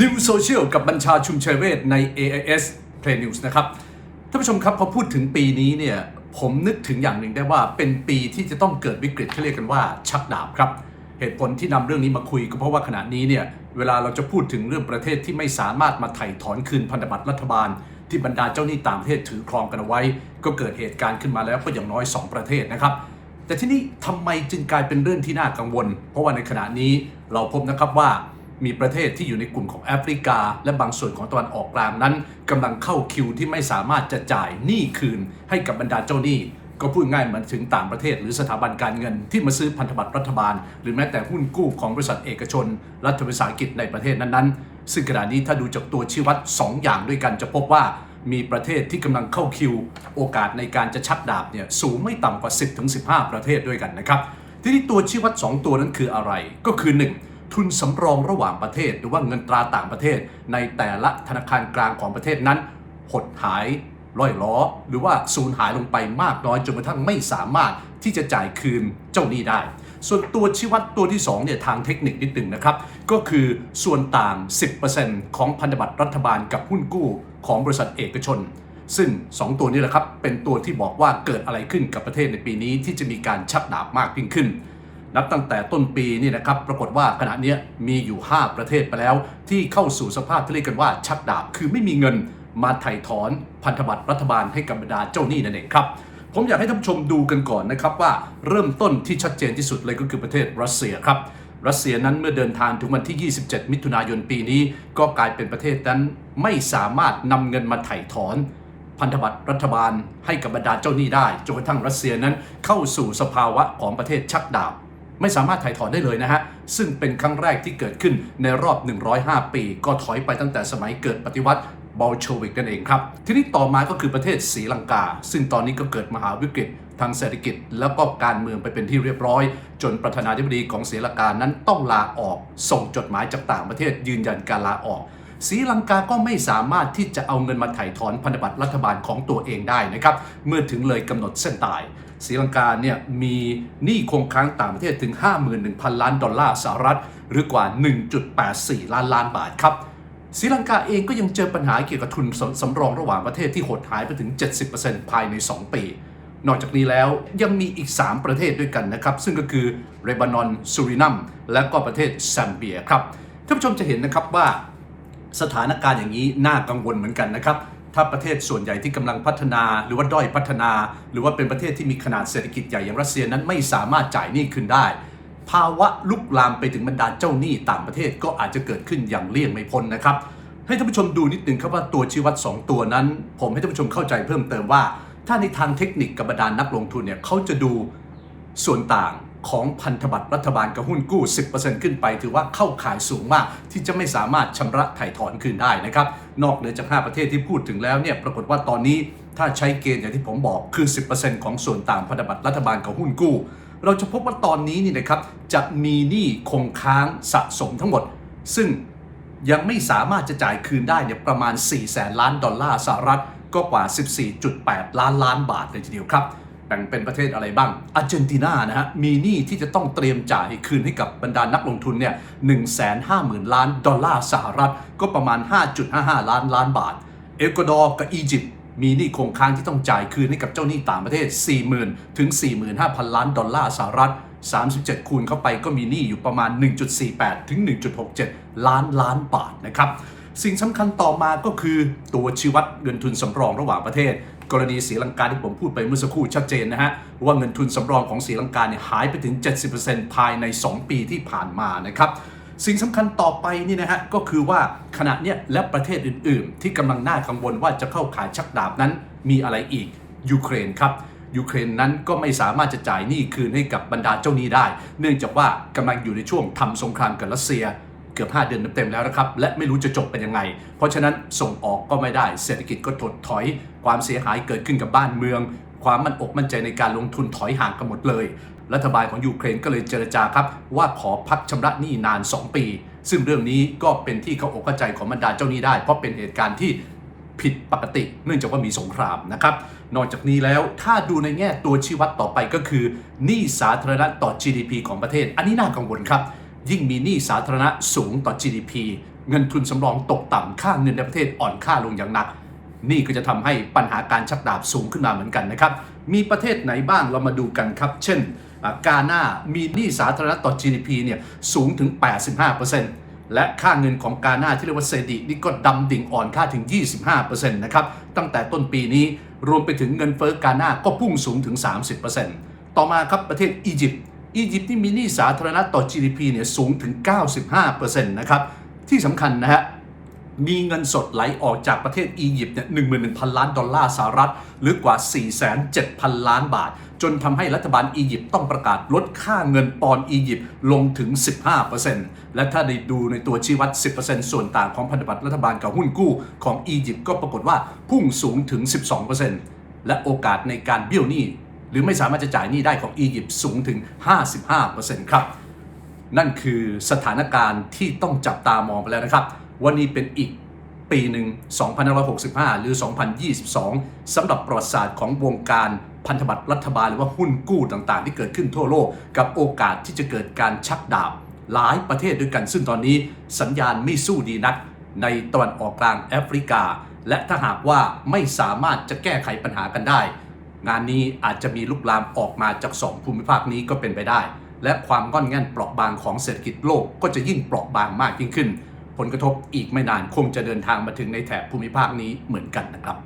New Social กับบัญชาชุมเชยเวทใน AIS Play News นะครับ ท่านผู้ชมครับพอพูดถึงปีนี้เนี่ยผมนึกถึงอย่างหนึ่งได้ว่าเป็นปีที่จะต้องเกิดวิกฤตที่เรียกกันว่าชักดาบครับ เหตุผลที่นำเรื่องนี้มาคุยก็เพราะว่าขณะนี้เนี่ยเวลาเราจะพูดถึงเรื่องประเทศที่ไม่สามารถมาไถ่ถอนคืนพันธบัตรรัฐบาล ที่บรรดาเจ้าหนี้ต่างประเทศถือครองกันเอาไว้ ก็เกิดเหตุการณ์ขึ้นมาแล้วก็อย่างน้อย 2 ประเทศนะครับแต่ที่นี้ทำไมจึงกลายเป็นเรื่องที่น่ากังวล เพราะว่าในขณะนี้เราพบนะครับว่า มีประเทศที่อยู่ในกลุ่มของแอฟริกา และบางส่วนของตะวันออกกลางนั้นกำลังเข้าคิวที่ไม่สามารถจะจ่ายหนี้คืนให้กับบรรดาเจ้าหนี้ ก็พูดง่ายเหมือนถึงต่างประเทศ หรือสถาบันการเงินที่มาซื้อพันธบัตรรัฐบาล หรือแม้แต่หุ้นกู้ของบริษัทเอกชน รัฐวิสาหกิจในประเทศนั้นๆ ซึ่งขณะนี้ถ้าดูจากตัวชี้วัด 2 อย่างด้วยกันจะพบว่ามีประเทศที่กำลังเข้าคิว โอกาสในการจะชักดาบเนี่ยสูงไม่ต่ำกว่า 10-15 ประเทศด้วยกันนะครับ ทีนี้ตัวชี้วัด 2 ตัวนั้นคืออะไรก็คือ 1. ทุนสำรองระหว่างประเทศ หรือว่าเงินตราต่างประเทศ ในแต่ละธนาคารกลางของประเทศนั้น หดหายล่อยล้อ หรือว่าสูญหายลงไปมากน้อยจนกระทั่งไม่สามารถที่จะจ่ายคืนเจ้าหนี้ได้ ส่วนตัวชี้วัดตัวที่2เนี่ยทางเทคนิคนิดหนึ่งนะครับ ก็คือส่วนต่าง 10%ของพันธบัตรรัฐบาลกับหุ้นกู้ของบริษัทเอกชนซึ่ง 2 ตัวนี้แหละครับ เป็นตัวที่บอกว่าเกิดอะไรขึ้นกับประเทศในปีนี้ที่จะมีการชักดาบมากยิ่งขึ้น นับตั้งแต่ต้นปีนี่นะครับปรากฏว่าขณะนี้มีอยู่ 5 ประเทศไปแล้ว ที่เข้าสู่สภาพที่เรียกกันว่าชักดาบคือไม่มีเงินมาไถ่ถอนพันธบัตรรัฐบาลให้กับบรรดาเจ้าหนี้นั่นเองครับผมอยากให้ท่านผู้ชมดูกันก่อนนะครับว่าเริ่มต้นที่ชัดเจนที่สุดเลยก็คือประเทศรัสเซียครับรัสเซียนั้นเมื่อเดินทางถึงวันที่ 27 มิถุนายนปีนี้ ก็กลายเป็นประเทศนั้นไม่สามารถนำเงินมาไถ่ถอน พันธบัตรรัฐบาลให้กับบรรดาเจ้าหนี้ได้จนกระทั่งรัสเซียนั้นเข้าสู่สภาวะของประเทศชักดาบ ไม่สามารถถ่ายถอนได้เลยนะฮะ ซึ่งเป็นครั้งแรกที่เกิดขึ้นในรอบ 105 ปี ก็ถอยไปตั้งแต่สมัยเกิดปฏิวัติบอลโชวิกนั่นเองครับ ทีนี้ต่อมาก็คือประเทศศรีลังกา ซึ่งตอนนี้ก็เกิดมหาวิกฤตทางเศรษฐกิจ แล้วก็การเมืองไปเป็นที่เรียบร้อย จนประธานาธิบดีของศรีลังกานั้นต้องลาออก ส่งจดหมายจากต่างประเทศยืนยันการลาออกศรีลังกาก็ไม่สามารถที่จะเอาเงินมาถ่ายถอนพันธบัตรรัฐบาลของตัวเองได้นะครับ เมื่อถึงเลยกำหนดเส้นตาย ศรีลังกาเนี่ยมีหนี้คงค้างต่างประเทศถึง 51,000 ล้านดอลลาร์สหรัฐ หรือกว่า 1.84 ล้านล้านบาทครับศรีลังกาเองก็ยังเจอปัญหาเกี่ยวกับทุนสำสำรองระหว่างประเทศที่หดหายไปถึง 70%ภายใน 2 ปี นอกจากนี้แล้วยังมีอีก 3 ประเทศด้วยกันนะครับ ซึ่งก็คือเรบานอนซูรินัมและก็ประเทศซัมเบียครับท่านผู้ชมจะเห็นนะครับว่าสถานการณ์อย่างนี้น่ากังวลเหมือนกันนะครับ ถ้าประเทศส่วนใหญ่ที่กำลังพัฒนา หรือว่าด้อยพัฒนา หรือว่าเป็นประเทศที่มีขนาดเศรษฐกิจใหญ่อย่างรัสเซียนั้นไม่สามารถจ่ายหนี้คืนได้ ภาวะลุกลามไปถึงบรรดาเจ้าหนี้ต่างประเทศก็อาจจะเกิดขึ้นอย่างเลี่ยงไม่พ้นนะครับ ให้ท่านผู้ชมดูนิดหนึ่งครับว่าตัวชี้วัด 2 ตัวนั้น ผมให้ท่านผู้ชมเข้าใจเพิ่มเติมว่า ถ้าในทางเทคนิคกับบรรดานักลงทุนเนี่ยเขาจะดูส่วนต่างของพันธบัตรรัฐบาลกับหุ้นกู้ 10%ขึ้นไปถือว่าเข้าข่ายสูงมาก ที่จะไม่สามารถชำระไถ่ถอนคืนได้นะครับ นอกเหนือจาก 5 ประเทศที่พูดถึงแล้วเนี่ยปรากฏว่าตอนนี้ถ้าใช้เกณฑ์อย่างที่ผมบอกคือ 10%ของส่วนต่างพันธบัตรรัฐบาลกับหุ้นกู้ เราจะพบว่าตอนนี้นี่นะครับจะมีหนี้คงค้างสะสมทั้งหมด ซึ่งยังไม่สามารถจะจ่ายคืนได้เนี่ยประมาณ 4 แสนล้านดอลลาร์สหรัฐก็กว่า 14.8 ล้านล้านบาทเลยทีเดียวครับ แบ่งเป็นประเทศอะไรบ้างอาร์เจนตินานะฮะมีหนี้ที่จะต้องเตรียมจ่ายคืนให้กับบรรดานักลงทุนเนี่ย150,000ล้านดอลลาร์สหรัฐ ก็ประมาณ 5.55 ล้านล้านบาท เอกวาดอร์กับอียิปต์มีหนี้คงค้างที่ต้องจ่ายคืนให้กับเจ้าหนี้ต่างประเทศ 40,000 ถึง 45,000 ล้านดอลลาร์สหรัฐ 37 คูณเข้าไปก็มีหนี้อยู่ประมาณ 1.48 ถึง 1.67 ล้านล้านบาทนะครับ สิ่งสำคัญต่อมาก็คือตัวชี้วัดเงินทุนสำรองระหว่างประเทศ กรณีศรีลังกาที่ผมพูดไปเมื่อสักครู่ชัดเจนนะฮะ ว่าเงินทุนสำรองของศรีลังกาเนี่ยหายไปถึง 70%ภายใน 2 ปีที่ผ่านมานะครับสิ่งสำคัญต่อไปนี่นะฮะก็คือว่าขณะเนี้ยและประเทศอื่น ๆ ที่กำลังน่ากังวลว่าจะเข้าขายชักดาบนั้นมีอะไรอีกยูเครนครับยูเครนนั้นก็ไม่สามารถจะจ่ายหนี้คืนให้กับบรรดาเจ้าหนี้ได้ เนื่องจากว่ากำลังอยู่ในช่วงทำสงครามกับรัสเซีย เกือบ 5 เดือนเต็มๆแล้วนะครับ และไม่รู้จะจบเป็นยังไง เพราะฉะนั้นส่งออกก็ไม่ได้ เศรษฐกิจก็ถดถอย ความเสียหายเกิดขึ้นกับบ้านเมือง ความมั่นอกมั่นใจในการลงทุนถอยห่างกันหมดเลย รัฐบาลของยูเครนก็เลยเจรจาครับว่าขอพักชำระหนี้นาน 2 ปี ซึ่งเรื่องนี้ก็เป็นที่เขาอกเข้าใจของบรรดาเจ้าหนี้ได้ เพราะเป็นเหตุการณ์ที่ผิดปกติ เนื่องจากว่ามีสงครามนะครับ นอกจากนี้แล้วถ้าดูในแง่ตัวชี้วัดต่อไปก็คือหนี้สาธารณะต่อ GDP ของประเทศ อันนี้น่ากังวลครับ ยิ่งมีหนี้สาธารณะสูงต่อ GDP เงินทุนสำรองตกต่ำค่าเงินในประเทศอ่อนค่าลงอย่างหนัก นี่ก็จะทำให้ปัญหาการชักดาบสูงขึ้นมาเหมือนกันนะครับ มีประเทศไหนบ้างเรามาดูกันครับ เช่นกาหน้ามีหนี้สาธารณะต่อ GDP เนี่ยสูงถึง 85%และค่าเงินของกาหน้าที่เรียกว่าเซดินี่ก็ดำดิ่งอ่อนค่าถึง 25%นะครับตั้งแต่ต้นปีนี้รวมไปถึงเงินเฟ้อกาหน้าก็พุ่งสูงถึง 30%ต่อมาครับประเทศอียิปต์ อียิปต์ที่มีหนี้สาธารณะต่อ GDP เนี่ยสูงถึง 95%นะครับ ที่สำคัญนะฮะมีเงินสดไหลออกจากประเทศอียิปต์เนี่ย11,000 ล้านดอลลาร์สหรัฐ หรือกว่า 4,700 ล้านบาท จนทำให้รัฐบาลอียิปต์ต้องประกาศลดค่าเงินปอนอียิปต์ลงถึง 15%และถ้าได้ดูในตัวชี้วัด 10%ส่วนต่างของพันธบัตรรัฐบาลกับหุ้นกู้ของอียิปต์ก็ปรากฏว่าพุ่งสูงถึง 12%และโอกาสในการเบี้ยวหนี้ รือไม่สามารถจะจ่ายหนี้ได้ของอียิปต์สูงถึง 55%ครับ นั่นคือสถานการณ์ที่ต้องจับตามองไปแล้วนะครับ วันนี้เป็นอีกปีหนึ่ง2565 หรือ 2022สำหรับประวัติศาสตร์ของวงการพันธบัตรรัฐบาลหรือว่าหุ้นกู้ต่างๆ ที่เกิดขึ้นทั่วโลก กับโอกาสที่จะเกิดการชักดาบ หลายประเทศด้วยกัน ซึ่งตอนนี้สัญญาณไม่สู้ดีนัก ในตะวันออกกลางแอฟริกา และถ้าหากว่าไม่สามารถจะแก้ไขปัญหากันได้ งานนี้อาจจะมีลุกลามออกมาจากสองภูมิภาคนี้ก็เป็นไปได้ และความก้อนแง่นเปราะบางของเศรษฐกิจโลกก็จะยิ่งเปราะบางมากยิ่งขึ้น ผลกระทบอีกไม่นานคงจะเดินทางมาถึงในแถบภูมิภาคนี้เหมือนกันนะครับ